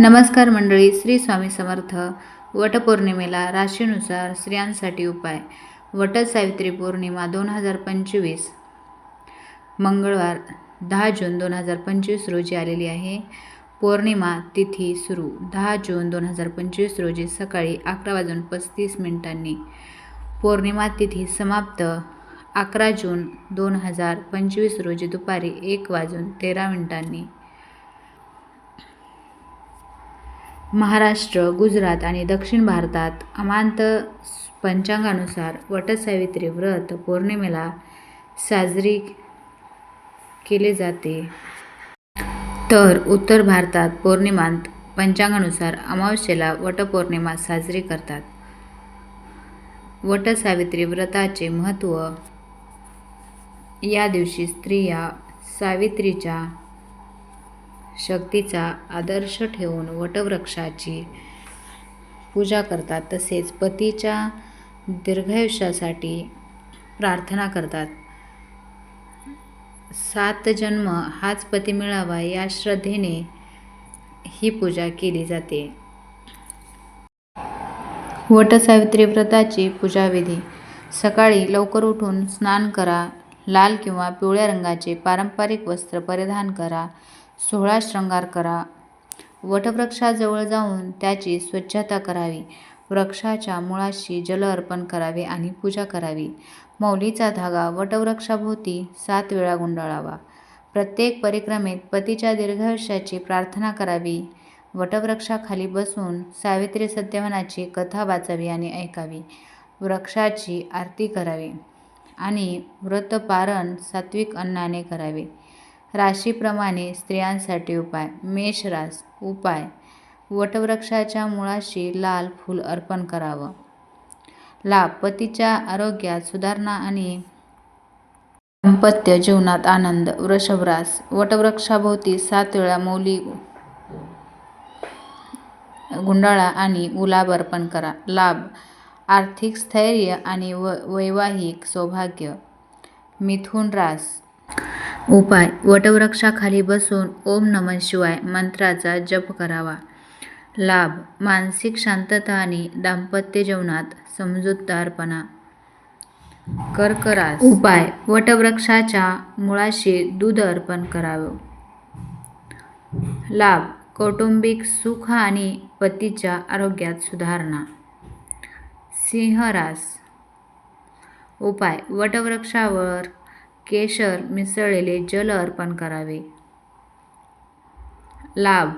नमस्कार मंडळी श्री स्वामी समर्थ. वटपौर्णिमेला राशीनुसार स्त्रियांसाठी उपाय. वट सावित्री पौर्णिमा दोन हजार पंचवीस. मंगळवार दहा जून दोन हजार पंचवीस रोजी आलेली आहे. पौर्णिमा तिथी सुरू दहा जून दोन हजार पंचवीस रोजी सकाळी अकरा वाजून पस्तीस मिनिटांनी. पौर्णिमा तिथी समाप्त अकरा जून दोन हजार पंचवीस रोजी दुपारी एक वाजून तेरा मिनिटांनी. महाराष्ट्र गुजरात आणि दक्षिण भारतात अमांत पंचांगानुसार वटसावित्री व्रत पौर्णिमेला साजरी केले जाते. तर उत्तर भारतात पौर्णिमांत पंचांगानुसार अमावस्येला वटपौर्णिमा साजरी करतात. वटसावित्री व्रताचे महत्त्व या दिवशी स्त्रिया सावित्रीच्या शक्तीचा आदर्श ठेवून वटवृक्षाची पूजा करतात. तसेच पतीच्या दीर्घायुष्यासाठी प्रार्थना करतात. सात जन्म हाच पती मिळावा या श्रद्धेने ही पूजा केली जाते. वटसावित्री व्रताची पूजाविधी. सकाळी लवकर उठून स्नान करा. लाल किंवा पिवळ्या रंगाचे पारंपरिक वस्त्र परिधान करा. सोहळा शृंगार करा. वटवृक्षाजवळ जाऊन त्याची स्वच्छता करावी. वृक्षाच्या मुळाशी जल अर्पण करावे आणि पूजा करावी. मौलीचा धागा वटवृक्षाभोवती सात वेळा गुंडाळावा. प्रत्येक परिक्रमेत पतीच्या दीर्घायुष्याची प्रार्थना करावी. वटवृक्षाखाली बसून सावित्री सत्यवनाची कथा वाचावी आणि ऐकावी. वृक्षाची आरती करावी आणि व्रतपारण सात्विक अन्नाने करावे. राशीप्रमाणे स्त्रियांसाठी उपाय. मेष रास उपाय. वटवृक्षाच्या मुळाशी लाल फूल अर्पण करावं. लाभ पतीच्या आरोग्यात सुधारणा आणि दाम्पत्य जीवनात आनंद वृषभरास वटवृक्षाभोवती सात वेळा मौली गुंडाळा आणि गुलाब अर्पण करा. लाभ आर्थिक स्थैर्य आणि व वैवाहिक सौभाग्य. मिथुन रास उपाय. वटवृक्षाखाली बसून ओम नमः शिवाय मंत्राचा जप करावा. लाभ. मानसिक शांतता आणि दाम्पत्य जीवनात समजूतदारपणा. कर्क रास उपाय. वटवृक्षाच्या मुळाशी दूध अर्पण करावं. लाभ. कौटुंबिक सुख आणि पतीच्या आरोग्यात सुधारणा. सिंह रास उपाय. वटवृक्षावर केशर मिसळलेले जल अर्पण करावे. लाभ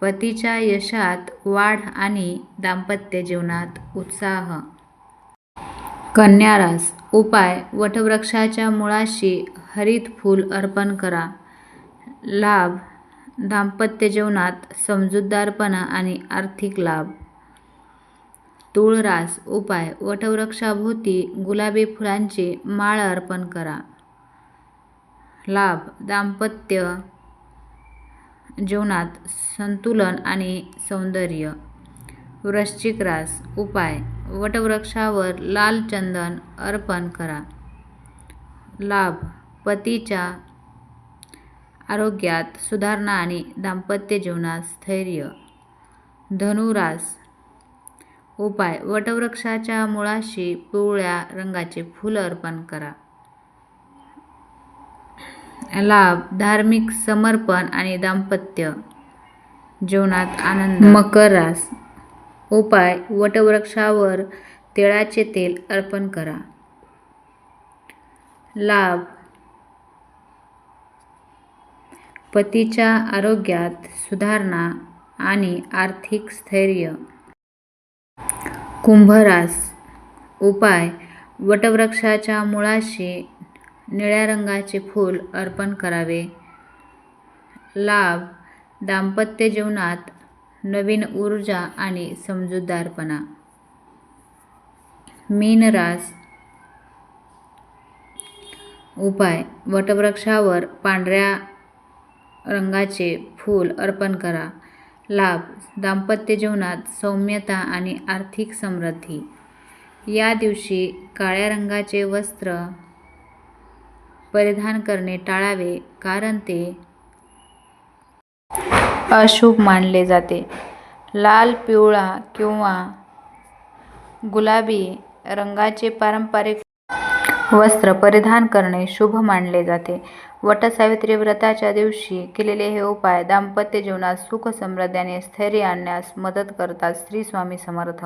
पतीच्या यशात वाढ आणि दाम्पत्य जीवनात उत्साह. कन्या रास उपाय वटवृक्षाच्या मुळाशी हरित फूल अर्पण करा. लाभ दाम्पत्य जीवनात समजूतदारपणा आणि आर्थिक लाभ. तुळरास उपाय वटवृक्षाभोवती गुलाबी फुलांची माळ अर्पण करा. लाभ दाम्पत्य जीवनात संतुलन आणि सौंदर्य. वृश्चिक रास उपाय. वटवृक्षावर लाल चंदन अर्पण करा. लाभ पतीच्या आरोग्यात सुधारणा आणि दाम्पत्य जीवनात स्थैर्य. धनुरास उपाय. वटवृक्षाच्या मुळाशी पिवळ्या रंगाचे फूल अर्पण करा. लाभ धार्मिक समर्पण आणि दाम्पत्य जीवनात आनंद. मकर रास. उपाय वटवृक्षावर तिळाचे तेल अर्पण करा. लाभ. पतीच्या आरोग्यात सुधारणा आणि आर्थिक स्थैर्य. कुंभरास. उपाय वटवृक्षाच्या मुळाशी निळ्या रंगाचे फूल अर्पण करावे. लाभ दाम्पत्य जीवनात नवीन ऊर्जा आणि समजूतदारपणा. मीन रास. उपाय वटवृक्षावर पांढऱ्या रंगाचे फूल अर्पण करा. लाभ दाम्पत्य जीवनात सौम्यता आणि आर्थिक समृद्धी. या दिवशी काळ्या रंगाचे वस्त्र परिधान करणे टाळावे कारण ते अशुभ मानले जाते. लाल, पिवळा किंवा गुलाबी रंगाचे पारंपरिक वस्त्र परिधान करणे शुभ मानले जाते. वटसावित्री व्रताच्या दिवशी केलेले हे उपाय दाम्पत्य जीवनात सुख, समृद्धी आणि स्थैर्य आणण्यास मदत करतात. श्री स्वामी समर्थ